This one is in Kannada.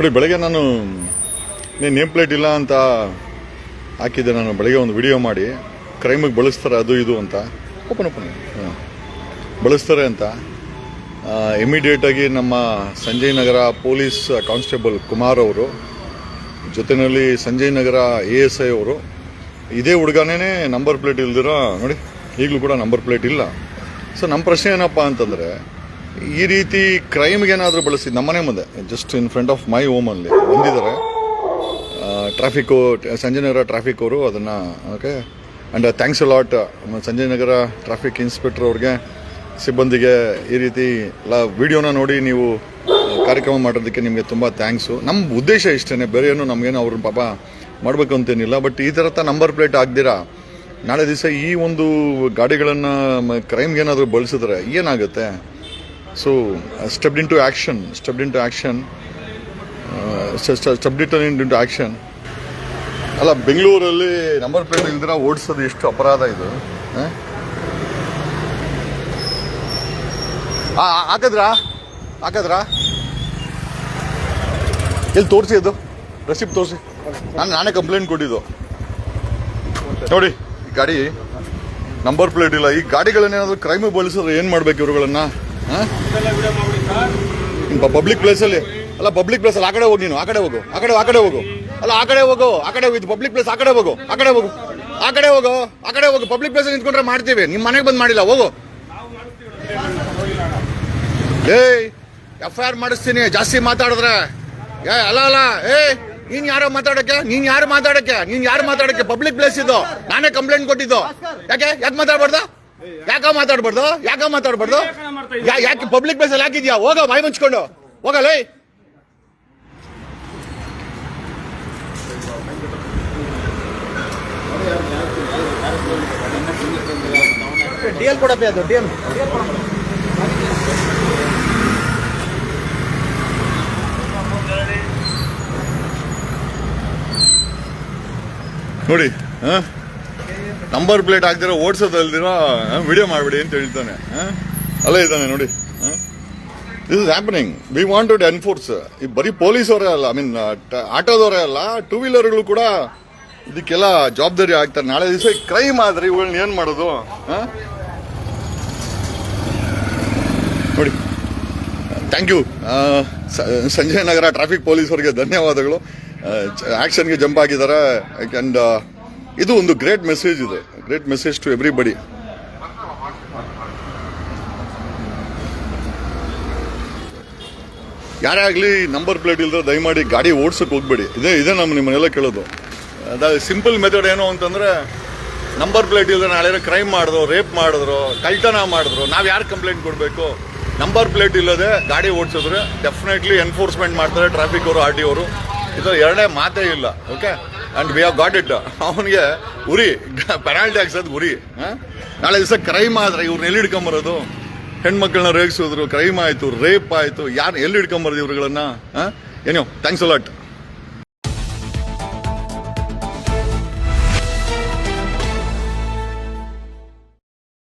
ನೋಡಿ, ಬೆಳಗ್ಗೆ ನಾನು ನೀನು ನೇಮ್ ಪ್ಲೇಟ್ ಇಲ್ಲ ಅಂತ ಹಾಕಿದ್ದೆ. ನಾನು ಬೆಳಗ್ಗೆ ಒಂದು ವಿಡಿಯೋ ಮಾಡಿ ಕ್ರೈಮಿಗೆ ಬಳಸ್ತಾರೆ ಅದು ಇದು ಅಂತ. Open open. ಹಾಂ. ಬಳಸ್ತಾರೆ ಅಂತ. ಇಮಿಡಿಯೇಟಾಗಿ ನಮ್ಮ ಸಂಜಯ್ ನಗರ ಪೊಲೀಸ್ ಕಾನ್ಸ್ಟೇಬಲ್ ಕುಮಾರ್ ಅವರು ಜೊತೆಯಲ್ಲಿ Sanjay Nagar A S I ಅವರು, ಇದೇ ಹುಡುಗನೇ ನಂಬರ್ ಪ್ಲೇಟ್ ಇಲ್ದಿರೋ, ನೋಡಿ, ಈಗಲೂ ಕೂಡ ನಂಬರ್ ಪ್ಲೇಟ್ ಇಲ್ಲ. ಸೊ ನಮ್ಮ ಪ್ರಶ್ನೆ ಏನಪ್ಪ ಅಂತಂದರೆ ಈ ರೀತಿ ಕ್ರೈಮ್ಗೆ ಏನಾದರೂ ಬಳಸಿದ್ದು ನಮ್ಮನೆ ಮುಂದೆ just in front of my ಓಮಲ್ಲಿ ಬಂದಿದ್ದಾರೆ. ಟ್ರಾಫಿಕ್ಕು ಸಂಜಯ್ ನಗರ ಟ್ರಾಫಿಕ್ ಅವರು ಅದನ್ನು okay and thanks lot Sanjay Nagar traffic inspector ಅವ್ರಿಗೆ, ಸಿಬ್ಬಂದಿಗೆ ಈ ರೀತಿ ಎಲ್ಲ ವಿಡಿಯೋನ ನೋಡಿ ನೀವು ಕಾರ್ಯಕ್ರಮ ಮಾಡೋದಕ್ಕೆ ನಿಮಗೆ ತುಂಬ ಥ್ಯಾಂಕ್ಸು ನಮ್ಮ ಉದ್ದೇಶ ಇಷ್ಟೇ ಬೇರೆ ಏನು ನಮಗೇನು ಅವ್ರನ್ನ ಪಾಪ ಮಾಡಬೇಕು ಅಂತೇನಿಲ್ಲ ಬಟ್ ಈ ಥರ ನಂಬರ್ ಪ್ಲೇಟ್ ಆಗ್ದಿರಾ ನಾಳೆ ದಿವಸ ಈ ಒಂದು ಗಾಡಿಗಳನ್ನು ಕ್ರೈಮ್ಗೆ ಏನಾದರೂ ಬಳಸಿದ್ರೆ ಏನಾಗುತ್ತೆ? So step into action step into action step into action ಅಲ್ಲ, ಬೆಂಗಳೂರಲ್ಲಿ ನಂಬರ್ ಪ್ಲೇಟ್ ಇಲ್ದಿರ ಓಡಿಸೋದು ಎಷ್ಟು ಅಪರಾಧ ಇದು ಹಾಕಿದ್ರಾ? ಹಾಕಿದ್ರಾ? ಎಲ್ಲಿ ತೋರಿಸಿ ಅದು? ರೆಸಿಪ್ಟ್ ತೋರಿಸಿ. ನಾನು, ನಾನೇ ಕಂಪ್ಲೇಂಟ್ ಕೊಟ್ಟಿದ್ದು. ನೋಡಿ, ಈ ಗಾಡಿ ನಂಬರ್ ಪ್ಲೇಟ್ ಇಲ್ಲ. ಈ ಗಾಡಿಗಳನ್ನೇನಾದರೂ ಕ್ರೈಮ್ ಬಳಸಿದ್ರೆ ಏನು ಮಾಡಬೇಕು ಇವ್ರುಗಳನ್ನ? ಪಬ್ಲಿಕ್ ಪ್ಲೇಸಲ್ಲಿ ಅಲ್ಲ? ಪಬ್ಲಿಕ್ ಪ್ಲೇಸಲ್ಲಿ ಆ ಕಡೆ ಹೋಗಿ ನೀನು, ಆ ಕಡೆ ಹೋಗು, ಆ ಕಡೆ ಆ ಕಡೆ ಹೋಗು. ಅಲ್ಲ, ಆ ಕಡೆ ಹೋಗು, ಆ ಕಡೆ ಇದು ಪಬ್ಲಿಕ್ ಪ್ಲೇಸ್ ಆ ಕಡೆ ಹೋಗು, ಆ ಕಡೆ ಹೋಗು, ಆ ಕಡೆ ಹೋಗು, ಆ ಕಡೆ ಹೋಗು. ಪಬ್ಲಿಕ್ ಪ್ಲೇಸಲ್ಲಿ ನಿಂತ್ಕೊಂಡ್ರೆ ಮಾಡ್ತೀವಿ. ನಿಮ್ಮ ಮನೆಗೆ ಬಂದು ಮಾಡಿಲ್ಲ, ಹೋಗು. ಏಯ್ ಎಫ್ ಐ ಆರ್ ಮಾಡಿಸ್ತೀನಿ, ಜಾಸ್ತಿ ಮಾತಾಡಿದ್ರೆ. ಏ, ಅಲ್ಲ ಅಲ್ಲ, ಏ, ನೀನ್ ಯಾರೋ ಮಾತಾಡಕ್ಕೆ? ನೀನ್ ಯಾರು ಮಾತಾಡಕ್ಕೆ? ನೀನ್ ಯಾರು ಮಾತಾಡಕ್ಕೆ? ಪಬ್ಲಿಕ್ ಪ್ಲೇಸ್ ಇದು. ನಾನೇ ಕಂಪ್ಲೇಂಟ್ ಕೊಟ್ಟಿದ್ದು. ಯಾಕೆ? ಯಾಕೆ ಮಾತಾಡ್ಬಾರ್ದು? ಯಾಕ ಮಾತಾಡ್ಬಾರ್ದು? ಯಾಕ ಮಾತಾಡ್ಬಾರ್ದು? ಯಾಕೆ ಪಬ್ಲಿಕ್ ಪ್ಲೇಸ್ ಅಲ್ಲಿ ಹಾಕಿದ್ಯಾ? ಹೋಗ ಬಾಯಿ ಮುಂಚ್ಕೊಂಡು. ಹೋಗಲ್ಲ ಡಿ ಎಲ್ ಕೊಡಪ್ಪಿ ಅದು ಡಿ ಎಲ್ ನೋಡಿ ನಂಬರ್ ಪ್ಲೇಟ್ ಹಾಕ್ದಿರೋ ಓಡಿಸೋದಲ್ದಿರೋ ವಿಡಿಯೋ ಮಾಡ್ಬಿಡಿ ಅಂತ ಹೇಳ್ತಾನೆ? ಅಲ್ಲೇ ಇದ್ದಾನೆ ನೋಡಿ. This is happening we want to enforce ಈ ಬರೀ ಪೊಲೀಸವರೇ ಅಲ್ಲ ಐ ಮೀನ್ ಆಟೋದವರೇ ಅಲ್ಲ ಟೂ ವೀಲರ್ಗಳು ಕೂಡ ಇದಕ್ಕೆಲ್ಲ ಜವಾಬ್ದಾರಿ ಆಗ್ತಾರೆ. ನಾಳೆ ದಿವಸ ಕ್ರೈಮ್ ಆದ್ರೆ ಇವುಗಳನ್ನ ಏನ್ ಮಾಡೋದು? ನೋಡಿ. Thank you Sanjay Nagar traffic ಅವರಿಗೆ ಧನ್ಯವಾದಗಳು. ಆಕ್ಷನ್ಗೆ ಜಂಪ್ ಆಗಿದ್ದಾರೆ. ಆ್ಯಂಡ್ ಇದು ಒಂದು ಗ್ರೇಟ್ ಮೆಸೇಜ್ ಇದೆ. ಗ್ರೇಟ್ ಮೆಸೇಜ್ ಟು ಎವ್ರಿಬಡಿ ಯಾರೇ ಆಗಲಿ ನಂಬರ್ ಪ್ಲೇಟ್ ಇಲ್ಲದೆ ದಯಮಾಡಿ ಗಾಡಿ ಓಡ್ಸಕ್ಕೆ ಹೋಗ್ಬೇಡಿ. ಇದೇ ಇದೇ ನಮ್ಮ ನಿಮ್ಮನ್ನೆಲ್ಲ ಕೇಳೋದು. ಅದ ಸಿಂಪಲ್ ಮೆಥಡ್ ಏನು ಅಂತಂದರೆ ನಂಬರ್ ಪ್ಲೇಟ್ ಇಲ್ಲದೆ ನಾಳೆ ಕ್ರೈಮ್ ಮಾಡಿದ್ರು ರೇಪ್ ಮಾಡಿದ್ರು ಕಳ್ತನ ಮಾಡಿದ್ರು, ನಾವು ಯಾರು ಕಂಪ್ಲೇಂಟ್ ಕೊಡಬೇಕು? ನಂಬರ್ ಪ್ಲೇಟ್ ಇಲ್ಲದೆ ಗಾಡಿ ಓಡಿಸಿದ್ರೆ ಡೆಫಿನೆಟ್ಲಿ ಎನ್ಫೋರ್ಸ್ಮೆಂಟ್ ಮಾಡ್ತಾರೆ ಟ್ರಾಫಿಕ್ ಅವರು ಆರ್ ಟಿ ಅವರು. ಇದು ಎರಡೇ ಮಾತೇ ಇಲ್ಲ okay and we have got it ಅವನಿಗೆ ಉರಿ ಪೆನಾಲ್ಟಿ ಹಾಕ್ಸೋದು ಉರಿ, ಹಾಂ? ನಾಳೆ ದಿವಸ ಕ್ರೈಮ್ ಆದರೆ ಇವ್ರನ್ನ ಎಲ್ಲಿ ಹಿಡ್ಕೊಂಬರೋದು ಹೆಣ್ಮಕ್ಳನ್ನ ರೇಗಿಸಿದ್ರು ಕ್ರೈಮ್ ಆಯ್ತು ರೇಪ್ ಆಯ್ತು ಯಾರು ಎಲ್ಲಿ ಹಿಡ್ಕೊಂಬರ್ದು ಇವ್ರುಗಳನ್ನು? ಏನೋ ಥ್ಯಾಂಕ್ಸ್ ಅಲಾಟ್